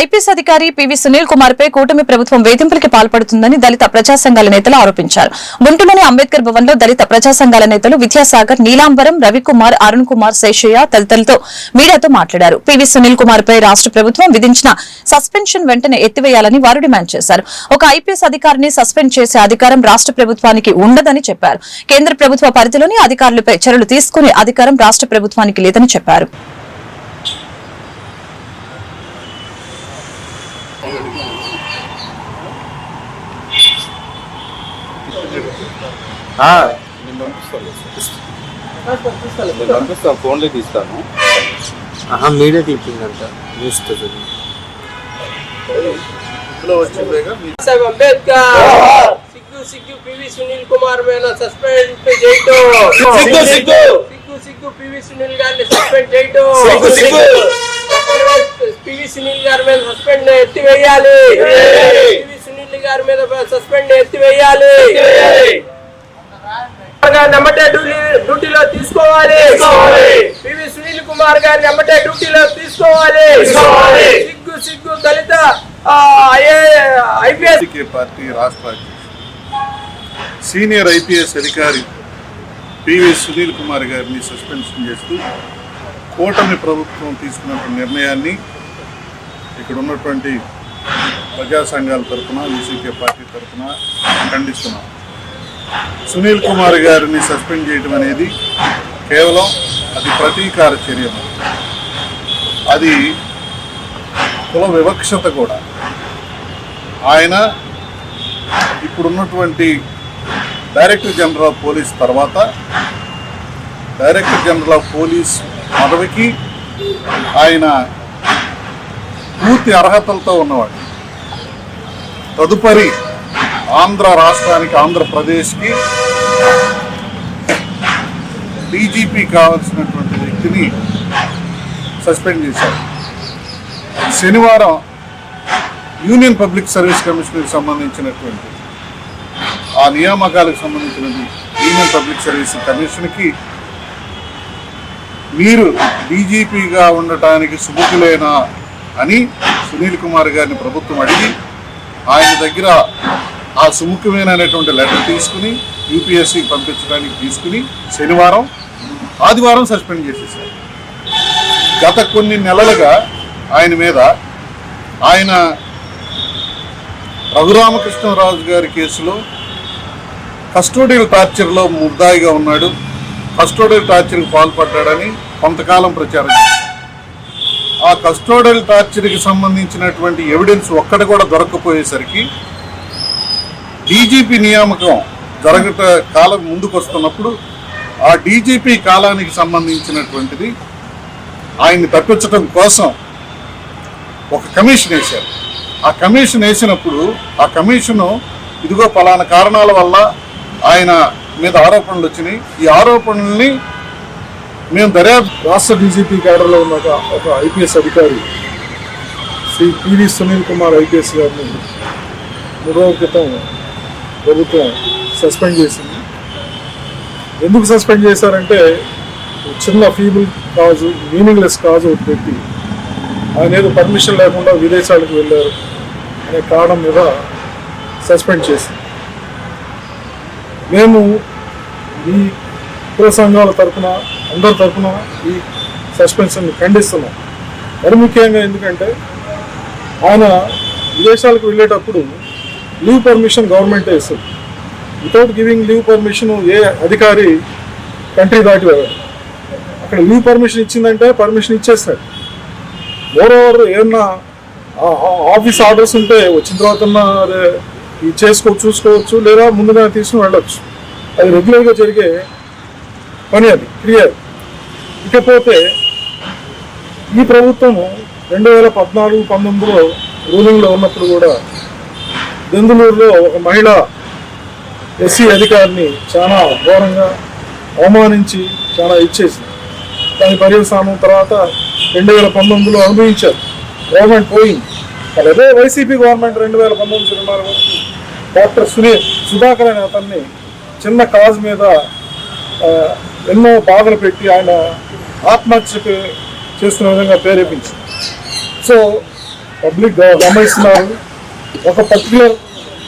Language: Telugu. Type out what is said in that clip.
ఐపీఎస్ అధికారి పివి సునీల్ కుమార్ పై కూటమి ప్రభుత్వం వేధింపులకి పాల్పడుతుందని దళిత ప్రజా సంఘాల నేతలు ఆరోపించారు. గుంటూరులోని అంబేద్కర్ భవన్లో దళిత ప్రజా సంఘాల నేతలు విద్యాసాగర్ నీలాంబరం రవికుమార్ అరుణ్ కుమార్ శేషయ్య తదితరులతో మీడియాతో మాట్లాడారు. పివి సునీల్ కుమార్ పై రాష్ట్ర ప్రభుత్వం విధించిన సస్పెన్షన్ వెంటనే ఎత్తివేయాలని వారు డిమాండ్ చేశారు. ఒక ఐపీఎస్ అధికారిని సస్పెండ్ చేసే అధికారం రాష్ట్ర ప్రభుత్వానికి ఉండదని చెప్పారు. కేంద్ర ప్రభుత్వ పరిధిలోని అధికారులపై చర్యలు తీసుకునే అధికారం రాష్ట్ర ప్రభుత్వానికి లేదని చెప్పారు. పంపిస్తాను ఫోన్లో తీస్తాను. ఆహా మీడియా క్లిప్పింగ్ అంట న్యూస్ అంబేద్కర్! సిగ్గు సిగ్గు పివి సునీల్ కుమార్ మీద సస్పెండ్ చేయటం! సిగ్గు, సిగ్గు. సిగ్గు సిగ్గు పివి సునీల్ గారిని సస్పెండ్ చేయటం! సిగ్గు, సిగ్గు. పివి సునీల్ గారి మీద సస్పెండ్ ఎత్తివేయాలి. పివి సునీల్ గారి మీద సస్పెండ్ ఎత్తివేయాలి డ్యూటీ డ్యూటీలో తీసుకోవాలి. పివి సునీల్ కుమార్ గారిని ఎమ్మటే డ్యూటీలో తీసుకోవాలి. సిగ్గు సిగ్గు దళిత ఐపీఎస్ పార్టీ రాష్ట్ర సీనియర్ ఐపీఎస్ అధికారి పివి సునీల్ కుమార్ గారిని సస్పెన్షన్ చేస్తూ కూటమి ప్రభుత్వం తీసుకున్న నిర్ణయాన్ని ఇక్కడ ఉన్నటువంటి ప్రజా సంఘాల తరఫున వీసీకే పార్టీ తరఫున ఖండిస్తున్నాం. సునీల్ కుమార్ గారిని సస్పెండ్ చేయడం అనేది కేవలం అది ప్రతీకార చర్య అది కుల వివక్షత కూడా. ఆయన ఇప్పుడున్నటువంటి డైరెక్టర్ జనరల్ ఆఫ్ పోలీస్ తర్వాత డైరెక్టర్ జనరల్ ఆఫ్ పోలీస్ పదవికి ఆయన పూర్తి అర్హతలతో ఉన్నవాడు. తదుపరి ఆంధ్ర రాష్ట్రానికి ఆంధ్రప్రదేశ్కి డీజీపీ కావాల్సినటువంటి వ్యక్తిని సస్పెండ్ చేశారు. శనివారం యూనియన్ పబ్లిక్ సర్వీస్ కమిషన్కి సంబంధించినటువంటి ఆ నియామకాలకు సంబంధించినది యూనియన్ పబ్లిక్ సర్వీస్ కమిషన్కి మీరు డీజీపీగా ఉండటానికి సుముఖులేనా అని సునీల్ కుమార్ గారిని ప్రభుత్వం అడిగి ఆయన దగ్గర ఆ సుముఖమైనటువంటి లెటర్ తీసుకుని యూపీఎస్సీకి పంపించడానికి తీసుకుని శనివారం ఆదివారం సస్పెండ్ చేసేసారు గత కొన్ని నెలలుగా ఆయన మీద ఆయన రఘురామకృష్ణరాజు గారి కేసులో కస్టోడియల్ టార్చర్లో ముద్దాయిగా ఉన్నాడు కస్టోడియల్ టార్చర్కి పాల్పడ్డాడని కొంతకాలం ప్రచారం చేశారు. ఆ కస్టోడల్ టార్చర్కి సంబంధించినటువంటి ఎవిడెన్స్ ఒక్కటి కూడా దొరకకపోయేసరికి డీజీపీ నియామకం జరగట కాలం ముందుకు వస్తున్నప్పుడు ఆ డీజీపీ కాలానికి సంబంధించినటువంటిది ఆయన్ని తప్పించడం కోసం ఒక కమిషన్ వేశారు. ఆ కమిషన్ వేసినప్పుడు ఆ కమిషను ఇదిగో పలానా కారణాల వల్ల ఆయన మీద ఆరోపణలు వచ్చినాయి. ఈ ఆరోపణల్ని మేము దర్యాప్తు రాష్ట్ర డీజీపీ క్యాడర్లో ఉన్న ఒక ఐపీఎస్ అధికారి శ్రీ పివి సునీల్ కుమార్ ఐపీఎస్ గారిని మూడవ క్రితం ప్రభుత్వం సస్పెండ్ చేసింది. ఎందుకు సస్పెండ్ చేశారంటే చిన్న ఫీబుల్ కాజు మీనింగ్లెస్ కాజు ఒకటి పెట్టి ఆయన ఏదో పర్మిషన్ లేకుండా విదేశాలకు వెళ్ళారు అనే కారణం మీద సస్పెండ్ చేసింది. మేము ఈ కుల సంఘాల తరఫున అందరి తరఫున ఈ సస్పెన్షన్ ఖండిస్తున్నాం. మరి ముఖ్యంగా ఎందుకంటే ఆయన విదేశాలకు వెళ్ళేటప్పుడు లీవ్ పర్మిషన్ గవర్నమెంట్ ఇస్తుంది. వితౌట్ గివింగ్ లీవ్ పర్మిషన్ ఏ అధికారి కంట్రీ దాటి వెళ్ళడు అక్కడ లీవ్ పర్మిషన్ ఇచ్చిందంటే పర్మిషన్ ఇచ్చేస్తాడు మోర్ ఓవర్ ఏమన్నా ఆఫీస్ ఆర్డర్స్ ఉంటే వచ్చిన తర్వాత ఇది చేసుకో చూసుకోవచ్చు లేదా ముందుగా తీసుకుని వెళ్ళొచ్చు. అది రెగ్యులర్గా జరిగే పని అది క్లియర్ ఇకపోతే ఈ ప్రభుత్వం రెండు వేల పద్నాలుగు పంతొమ్మిదిలో రూలింగ్లో ఉన్నప్పుడు కూడా బెంగళూరులో ఒక మహిళ ఎస్సీ అధికారిని చాలా ఘోరంగా అవమానించి చాలా ఇచ్చేసింది. దాని పర్యవసానం తర్వాత రెండు వేల పంతొమ్మిదిలో అనుభవించారు. గవర్నమెంట్ పోయింది. అదే వైసీపీ గవర్నమెంట్ రెండు వేల పంతొమ్మిది చిరున్నర వరకు డాక్టర్ సునీల్ సుధాకర్ అనే అతన్ని చిన్న కాజ్ మీద ఎన్నో బాధలు పెట్టి ఆయన ఆత్మహత్యకు చేస్తున్న విధంగా ప్రేరేపించింది. సో పబ్లిక్ గమనిస్తున్నారు. ఒక పర్టికులర్